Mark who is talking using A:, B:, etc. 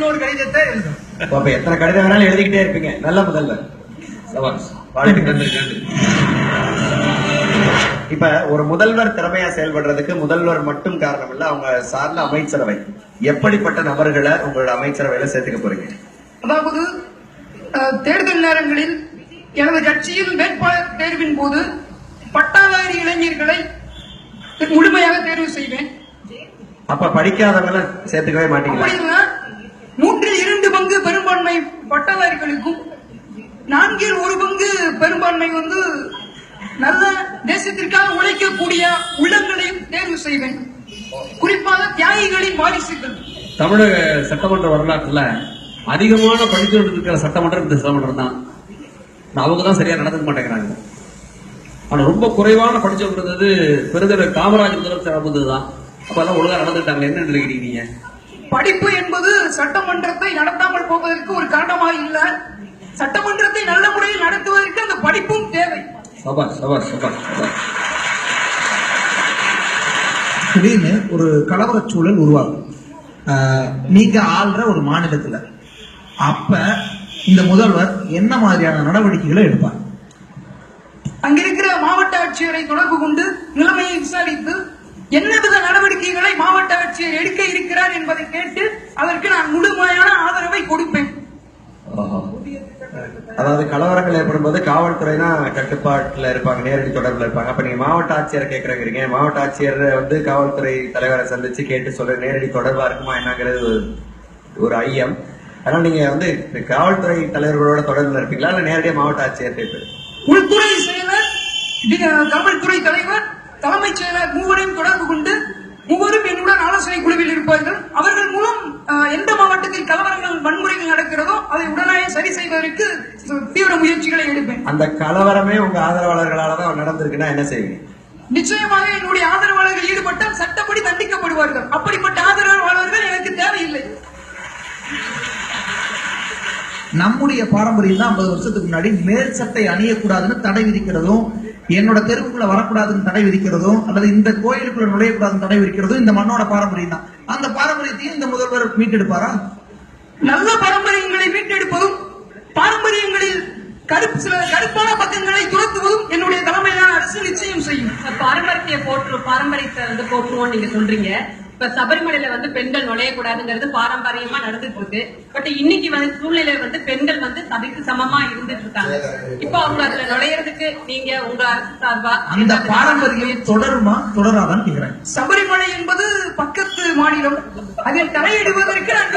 A: இன்னொரு கடிதத்தை எழுதும்.
B: அப்ப எத்தனை கடிதம் வேணாலும் எழுதிக்கிட்டே இருப்பீங்க. நல்ல முதல்வர். இப்ப ஒரு முதல்வர் திறமையா செயல்படுறதுக்கு முதல்வர் மட்டும் காரணம் இல்ல அவங்க சார்ந்த அமைச்சரவை. எப்படிப்பட்ட நபர்களை உங்களோட அமைச்சரவையில சேர்த்துக்க போறீங்க?
A: அதாவது தேர்தல் நேரங்களில் எனது கட்சியில் வேட்பாளர் தேர்வின் போது பட்டாதாரி இளைஞர்களை முழுமையாக தேர்வு செய்வேன்.
B: அப்ப படிக்காதவங்கள சேர்த்துக்கவே மாட்டீங்களா?
A: பெரும்பான்மை பட்டதாரிகளுக்கும் நான்கில் ஒரு பங்கு பெரும்பான்மை வந்து நல்ல தேசத்திற்காக உழைக்கக்கூடிய உள்ளங்களையும் தேர்வு செய்வேன். குறிப்பாக தியாகிகளின் வாரிசுகள்.
C: தமிழக சட்டமன்ற வரலாற்றுல அதிகமான படித்து இருக்கிற சட்டமன்றம் இந்த சட்டமன்றம் தான். அவங்க தான் சரியா நடந்துக்க மாட்டேங்கிறாங்க. ஆனா ரொம்ப குறைவான படிச்சவங்க இருந்தது பெருந்தலைவர் காமராஜ் முதலமைச்சர் நடந்தது தான் அப்ப ஒழுங்கா நடந்துட்டாங்க என்ன நினைக்கிறீங்க
A: படிப்பு என்பது சட்டமன்றத்தை நடத்தாமல் போவதற்கு ஒரு காரணமாக இல்ல. சட்டமன்றத்தை நல்ல முறையில் நடத்துவதற்கு அந்த படிப்பும் தேவை.
D: திடீர்னு ஒரு கலவரச் சூழல் உருவாகும். ஆஹ் நீங்க ஆள்ற ஒரு மாநிலத்துல. அப்ப இந்த முதல்வர் என்ன மாதிரியான நடவடிக்கைகளை எடுப்பார்?
A: அங்கிருக்கிற மாவட்ட ஆட்சியரை தொடர்பு கொண்டு நிலைமையை விசாரித்து நடவடிக்கைகளை ஆட்சியர் எடுக்க இருக்கிறார் என்பதை கேட்டு அதற்கு நான் முழுமையான ஆதரவை கொடுப்பேன்.
B: அதாவது கலவரங்கள் ஏற்படும் போது காவல்துறைனா கட்டுப்பாட்டுல இருப்பாங்க நேரடி தொடர்புல இருப்பாங்க. அப்ப நீங்க மாவட்ட ஆட்சியரை கேக்குறீங்க மாவட்ட ஆட்சியர் வந்து காவல்துறை தலைவரை சந்திச்சு கேட்டு சொல்ற நேரடி தொடர்பா இருக்குமா என்னங்கிறது ஒரு- ஐயம். அதனால நீங்க வந்து காவல்துறை தலைவர்களோட தொடர்புல இருப்பீங்களா? இல்ல நேரடியா மாவட்ட ஆட்சியர் கேட்டு
A: உள்துறை செயலர் காவல்துறை தலைவர் தலைமைச் செயலர் இருப்பார்கள் அவர்கள் மூலம் எந்த மாவட்டத்தில் கலவரங்கள் வன்முறைகள் நடக்கிறதோ அதை உடனே சரி செய்வதற்கு தீவிர முயற்சிகளை எடுப்பேன்.
B: அந்த கலவரமே உங்க ஆதரவாளர்களால தான் நடந்திருக்குன்னா என்ன செய்வீங்க?
A: நிச்சயமாக என்னுடைய ஆதரவாளர்கள் ஈடுபட்டால் சட்டப்படி தண்டிக்கப்படுவார்கள். அப்படிப்பட்ட
D: நம்முடைய பாரம்பரியம் தான் ஐம்பது வருஷத்துக்கு முன்னாடி மேல் சட்டை அணியக்கூடாதுன்னு தடை விதிக்கிறதும் என்னோட தெருவுக்குள்ள வரக்கூடாதுன்னு தடை விதிக்கிறதும் அல்லது இந்த கோயிலுக்குள்ள நுழையக்கூடாதுன்னு தடை விதிக்கிறதும் இந்த மண்ணோட பாரம்பரியம் தான் அந்த பாரம்பரியத்தையும் இந்த முதல்வர் மீட்டெடுப்பாரா?
A: நல்ல பாரம்பரியங்களை மீட்டெடுப்பதும் பாரம்பரியங்களில் கருப்பு சில கருப்பான பக்கங்களை துரத்துவதும் என்னுடைய தலைமையிலான அரசு நிச்சயம் செய்யும்.
E: பாரம்பரியத்தை போற்று பாரம்பரியத்தை வந்து போற்றுவோம் நீங்க சொல்றீங்க. இப்ப சபரிமலையில வந்து பெண்கள் நுழையக்கூடாதுங்கிறது பாரம்பரியமா நடந்துட்டு இருக்கு. பட் இன்னைக்கு வந்து சூழ்நிலை வந்து பெண்கள் வந்து அதுக்கு சமமா இருந்துட்டு இருக்காங்க. இப்ப அவங்க அதுல நுழையறதுக்கு நீங்க உங்க அரசு சார்பா
D: அந்த பாரம்பரியம் தொடருமா தொடராதான்னு கேக்குறேன்.
A: சபரிமலை என்பது பக்கத்து மாநிலம். அதில் தலையிடுவதற்கு நான்